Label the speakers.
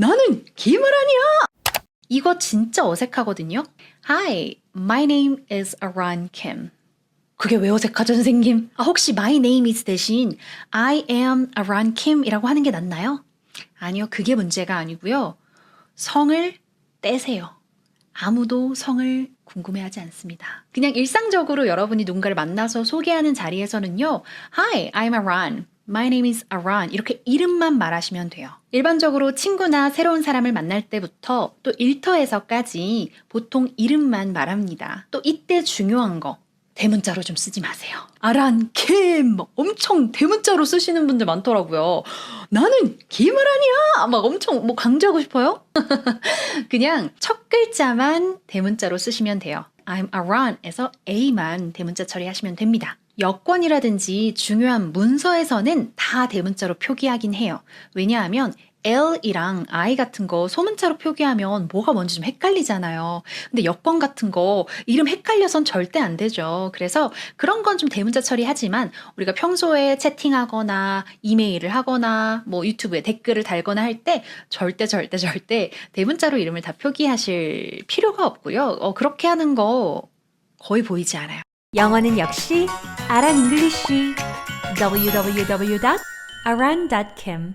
Speaker 1: 나는 김아란이야. 이거 진짜 어색하거든요. Hi, my name is Aran Kim. 그게 왜 어색하죠, 선생님? 아, 혹시 my name is 대신 I am Aran Kim이라고 하는 게 낫나요? 아니요, 그게 문제가 아니고요. 성을 떼세요. 아무도 성을 궁금해하지 않습니다. 그냥 일상적으로 여러분이 누군가를 만나서 소개하는 자리에서는요. Hi, I'm Aran. My name is Aran. 이렇게 이름만 말하시면 돼요. 일반적으로 친구나 새로운 사람을 만날 때부터 또 일터에서까지 보통 이름만 말합니다. 또 이때 중요한 거. 대문자로 좀 쓰지 마세요. 아란, 김! 막 엄청 대문자로 쓰시는 분들 많더라고요. 나는 김아란이야! 막 엄청 뭐 강조하고 싶어요? 그냥 첫 글자만 대문자로 쓰시면 돼요. I'm Aran에서 A만 대문자 처리하시면 됩니다. 여권이라든지 중요한 문서에서는 다 대문자로 표기하긴 해요. 왜냐하면 L이랑 I 같은 거 소문자로 표기하면 뭐가 뭔지 좀 헷갈리잖아요. 근데 여권 같은 거 이름 헷갈려선 절대 안 되죠. 그래서 그런 건 좀 대문 자 처리하지만 우리가 평소에 채팅하거나 이메일을 하거나 뭐 유튜브에 댓글을 달거나 할 때 절대 절대 절대 대문자로 이름을 다 표기하실 필요가 없고요. 어, 그렇게 하는 거 거의 보이지 않아요.
Speaker 2: 영어는 역시 아란 잉글리쉬 www.aran.com